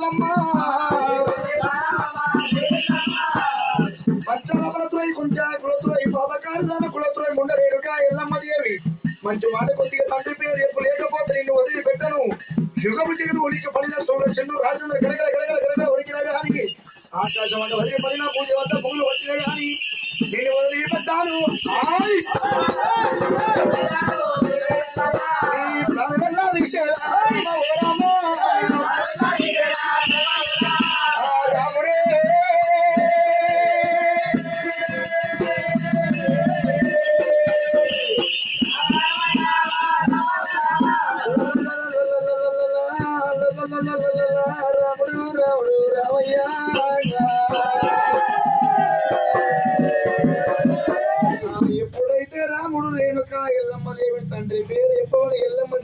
ఎల్లమ్మ పచ్చల కులతురై కుంచా కులతురై పాపకారి దాన ఎల్లమ్మ దేవి. మంచి మాట కొద్దిగా తండ్రి పేరు ఎప్పుడు లేకపోతే నిన్ను వదిలి పెట్టను యుగము జిగను ఉనికి పడిన సోమ చంద్రు రాజేంద్ర గడగడ గడగడ గడగడ ఉరికిన గానికి ఆకాశం అంటే వదిలి పడిన పూజ వద్ద పువ్వులు వచ్చిన గాని నేను వదిలి పెట్టాను రాముడు రేణుక ఎల్లమ్మ దేవి తండ్రి. పేరు ఎప్పుడు ఎల్లమ్మ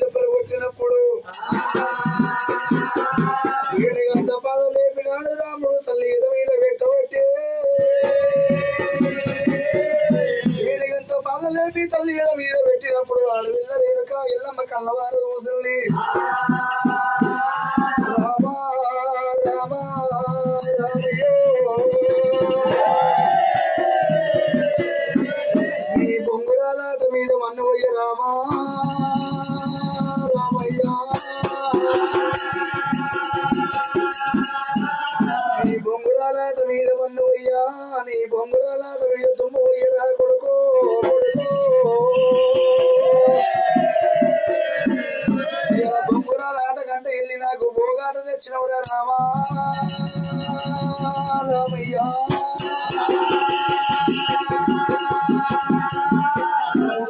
ఆట భోగాట రామా?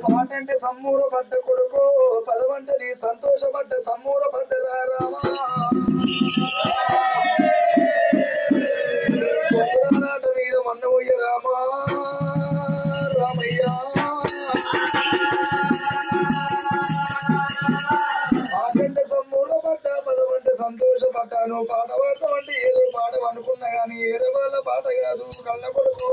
పాట అంటే సమ్మూర పడ్డ కొడుకు. సంతోషపడ్డాను పాట పాడతామంటే ఏదో పాట అనుకున్నా గానీ వేరే వాళ్ళ పాట కాదు కళ్ళ కొడుకు.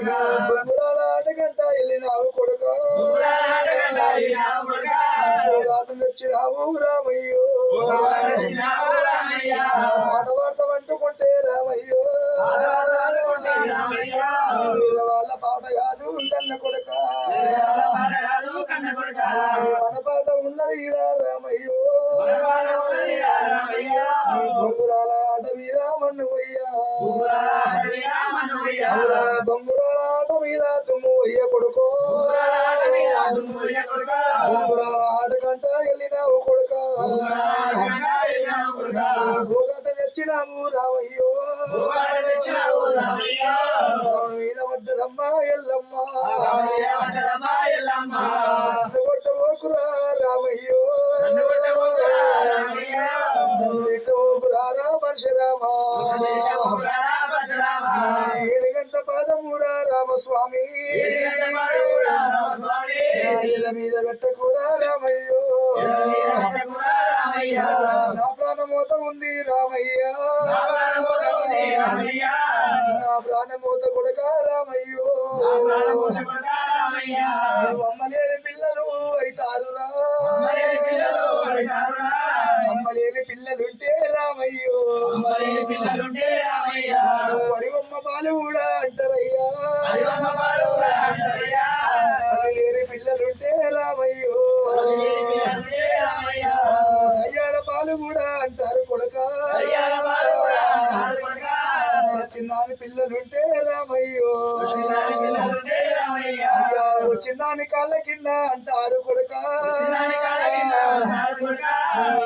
ఉంగరాల ఆట గంట వెళ్ళినావు కొడుక. తెచ్చినావు రామయ్యో. అంటుకుంటే రామయ్యో. వాళ్ళ పాట కాదు ఉందన్న కొడుక. మన పాట ఉన్నది రా రామయ్యో. బొంగురాల ఆట మీద మన్ను పోయ్యా. బొంగురాల బొంగురాల ఆట కంట వెళ్ళినావు కొడుక ఒకట తెచ్చినాము రామయ్యో రామ మీద పడ్డదమ్మా ఎల్లమ్మ రామయ్యో. రా పరశురామా ఏడుగంత పాదమురా రామస్వామి. మీద పెట్టకురా రామయ్యో. నా ప్రాణమోత ఉంది రామయ్య. నా ప్రాణమోత కొడుక రామయ్యో. అమ్మలేని పిల్లలు అయితారురా. అమ్మలేని పిల్లలుంటే రామయ్యో. పడివమ్మ పాలు కూడా అంటారయ్యా. చిన్నాని పిల్లలుంటే రామయ్యో. అంటారు చిన్నాని కాళ్ళ కింద అంటారు కొడుక.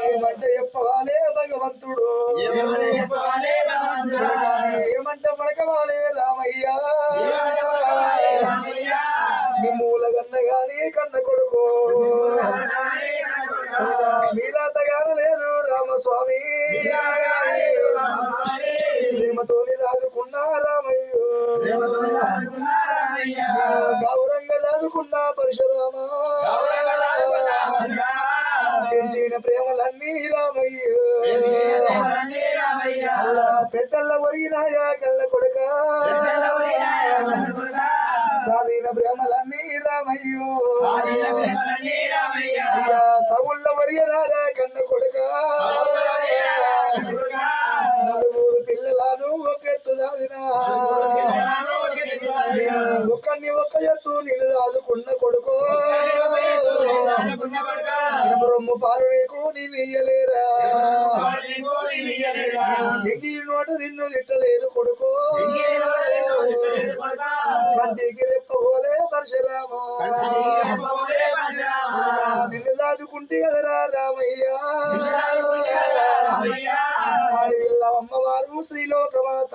ఏమంటే చెప్పవాలే భగవంతుడు. ఏమంటే పడకవాలే రామయ్య. మూలగన్న గాని కన్న కొడుకు. మీరాత గారు లేదు రామస్వామి. దాదుకున్న రామయ్యో గౌరంగా దాదుకున్న పరశురామ. పెంచిన ప్రేమలన్నీ రామయ్యో. పెట్టల్ల ఒరిగినాయా కళ్ళ కొడుక. సాధీన ప్రేమలన్నీ రామయ్యో. సవుళ్ళ ఒరియరారా కన్న కొడుక. ఒకరిని ఒక ఎత్తు నిన్ను కొడుకో. రొమ్ము పాలు నీకు నేను ఇయ్యలేరా నోట నిన్ను తిట్టలేదు కొడుకో. కంటికి రెప్పబోలే పరశురాము. నిన్ను దాదుకుంటే కదరా రామయ్యా? అమ్మవారు శ్రీలోకమాత.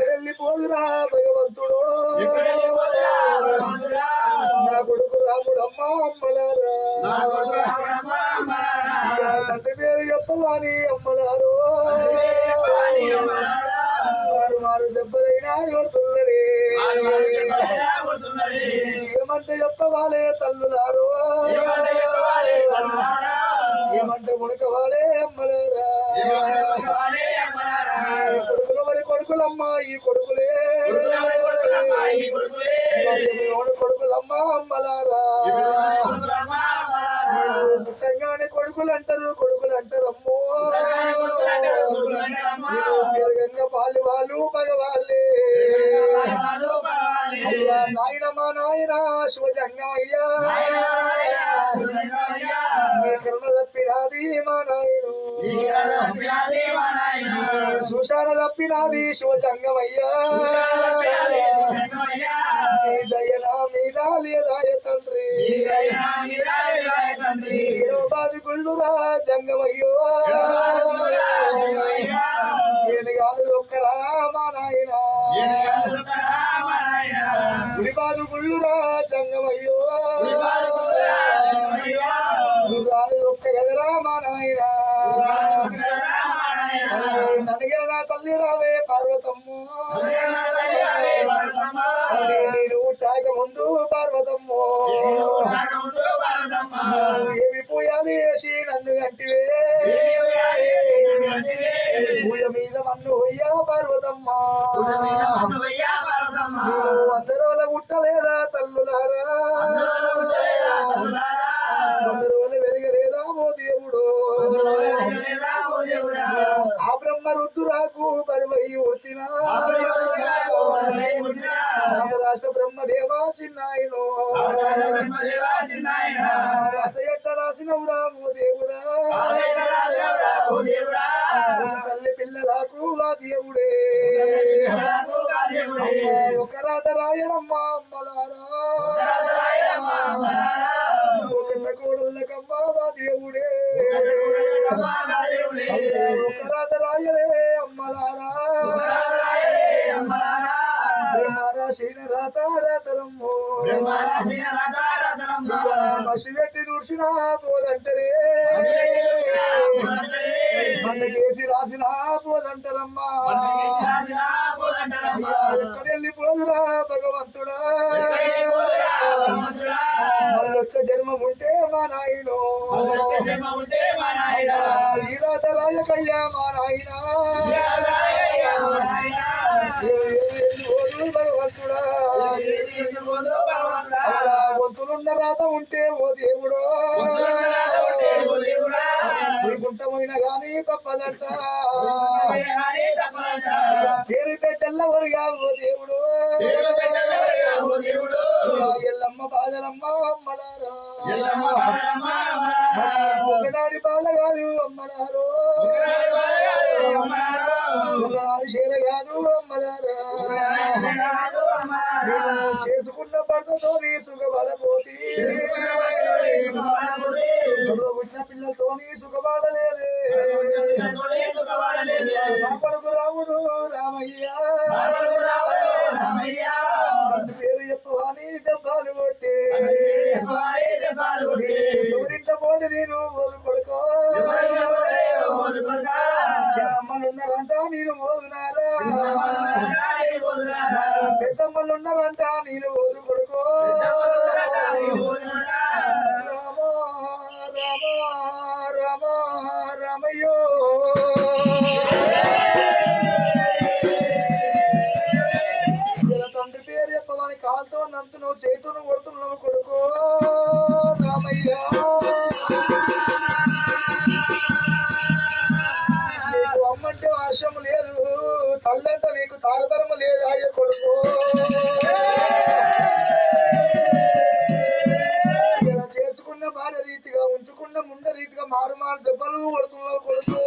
వెళ్ళిపోదురా భగవంతుడు. నా కొడుకు రాముడమ్మ అమ్మలారా. నా తండ్రి పేరు చెప్పవాని అమ్మలారు. వారు వారు దెబ్బలైనా కొడుతున్నది. ఏమంటే చెప్పవాలే తల్లులారు. ఏమంటే మునకవాలే అమ్మలారా. కొడుకుల. మరి కొడుకులమ్మ ఈ కొడుకులే. కొడుకులమ్మ అమ్మలారా. పుట్టంగానే కొడుకులు అంటారు కొడుకులు అంటారు అమ్మో పెరగంగా పాలు వాళ్ళు పగవాళ్ళే అయ్యా నాయన మా నాయన శివజంగం అయ్యా నీ కరుణ తప్పినాది మా నాయను సుషాణ తప్పినాది శివజంగం అయ్యా నీ దయనా మీద లేదాయ తండ్రి. బాది గుళ్ళురా జంగమయ్యో. నేను కాదు ఒక్కరా మా నాయన గుడిబాదు గుళ్ళురా జంగమయ్యో. నడిగిన నా తల్లి రావే పార్వతమ్మ. నేను తాక ముందు పార్వతమ్మ. ఏమి పూయాలి వేసి నన్ను గంటివే పూయ మీద మన్ను హొయ్యా పార్వతమ్మ. నేను అందరోల గుట్టలేదా తల్లులారా? ఓ దేవుడు ఆ బ్రహ్మ రుద్దురాకు పరివయ్యి ఉడితినా రాష్ట్ర బ్రహ్మదేవా చిన్నాయను రాత ఎట్ట రాసినవురా ఓ దేవుడా. తల్లి పిల్లలకు ఆ దేవుడే. ఒక రాత రాయడమ్మ అమ్మలారా. దేవుడే. ఒక రాత రాయడే అమ్మలారా. బ్రహ్మరాశిన రాత రాతరమ్ము మసి పెట్టి దుడిచిన పోదంటరే రాసిన పోదంటారమ్మా ఎక్కడెళ్ళి పోదురా భగవంతుడా. మళ్ళొచ్చ జన్మం ఉంటే ఈ రాత రాయకయ్యా మా నాయన పోదు భగవంతుడా అలా వంతులున్న రాత ఉంటే ఓ దేవుడు గుంటమైన గాని తప్పదంట పుట్టిన పిల్లలతోని సుఖపడలేదే నా కొడుకు రాముడు రామయ్య. పేరు చెప్పవాని దెబ్బ ఎవరింట పోటీ నేను ఓదు కొడుకో. ఉన్నారంట నేను ఓదునారా పెద్దమ్మలు ఉన్నారంట నేను ఓదు కొడుకో. నీకు తారబరము లేదు ఇలా చేసుకున్న భార్య రీతిగా ఉంచుకున్న ముండ రీతిగా మారు మారు దెబ్బలు కొడుతున్నావు కొడుకు.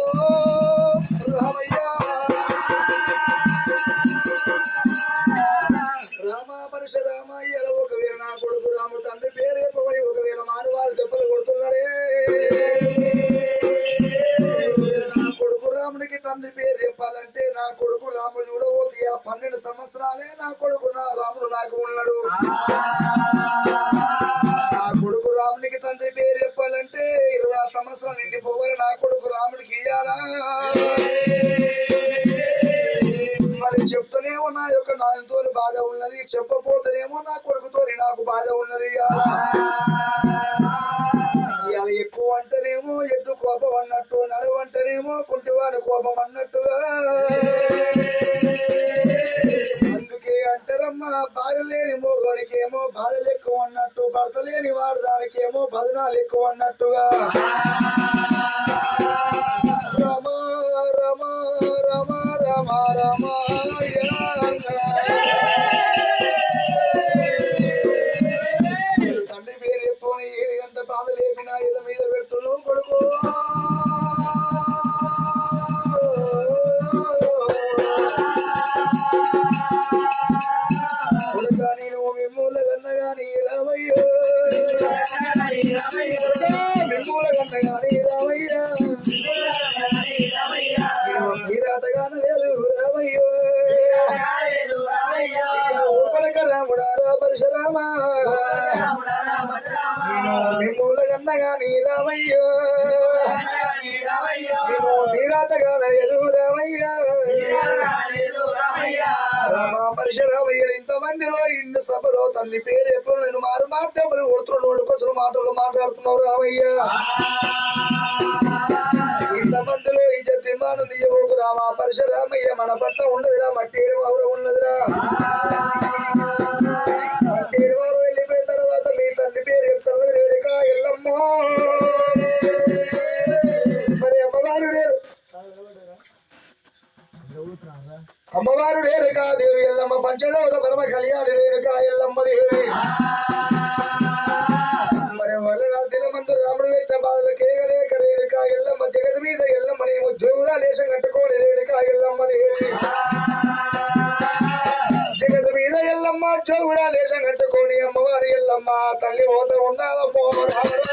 రాముడికి తండ్రి పేరు చెప్పాలంటే నా కొడుకు రాముడు చూడబోతే ఇలా పన్నెండు సంవత్సరాలే నా కొడుకు నా రాముడు నాకు ఉన్నాడు. నా కొడుకు రామునికి తండ్రి పేరు చెప్పాలంటే ఇరవై ఆరు సంవత్సరాలు నిండిపోవాలి. నా కొడుకు రాముడికి ఇయ్యాలా? మరి చెప్తూనేమో నా యొక్క నాయనతో బాధ ఉన్నది చెప్పపోతేనేమో నా కొడుకుతో నాకు బాధ ఉన్నది కోపం అన్నట్టు నడవంటేనేమో కుంటివాని కోపం అన్నట్టుగా. అందుకే అంటారమ్మా భార్య లేని మోగోనికేమో బాధలు ఎక్కువ అన్నట్టు భర్త లేని వాడు దానికేమో భజనాలు ఎక్కువ అన్నట్టుగా. రమ రమ రమ రమ రమ. పరశురామ నేను మిమ్మూల కన్నగాని రామయ్య నేను నీరాతగాన లేదు రామయ్య రామ ఇంతమందిలో ఇన్ని సభలో తల్లి పేరు ఎప్పుడు నేను మారు మాట్లాడు కొడుతున్నాడు నోటికొచ్చిన మాటలు మాట్లాడుతున్నావు రామయ్య ఇంతమందిలో ఈ జతి దియ్యబోకు రామ. పరశురామయ్య మన పట్ల ఉండదురా మట్టి ఎవరు ఉన్నదిరా రాముడు పెట్టిన బాధలు కేగలేక రేణుకా ఎల్లమ్మ జగతి మీద ఎల్లమ్మ నేమో జోగురా లేశం కట్టుకోని రేణుకా ఎల్లమ్మ దేవి జగతి మీద ఎల్లమ్మ జోగురా లేశం కట్టుకోని అమ్మవారి ఎల్లమ్మ తల్లి పోత ఉండాలమ్మో రామ రామ.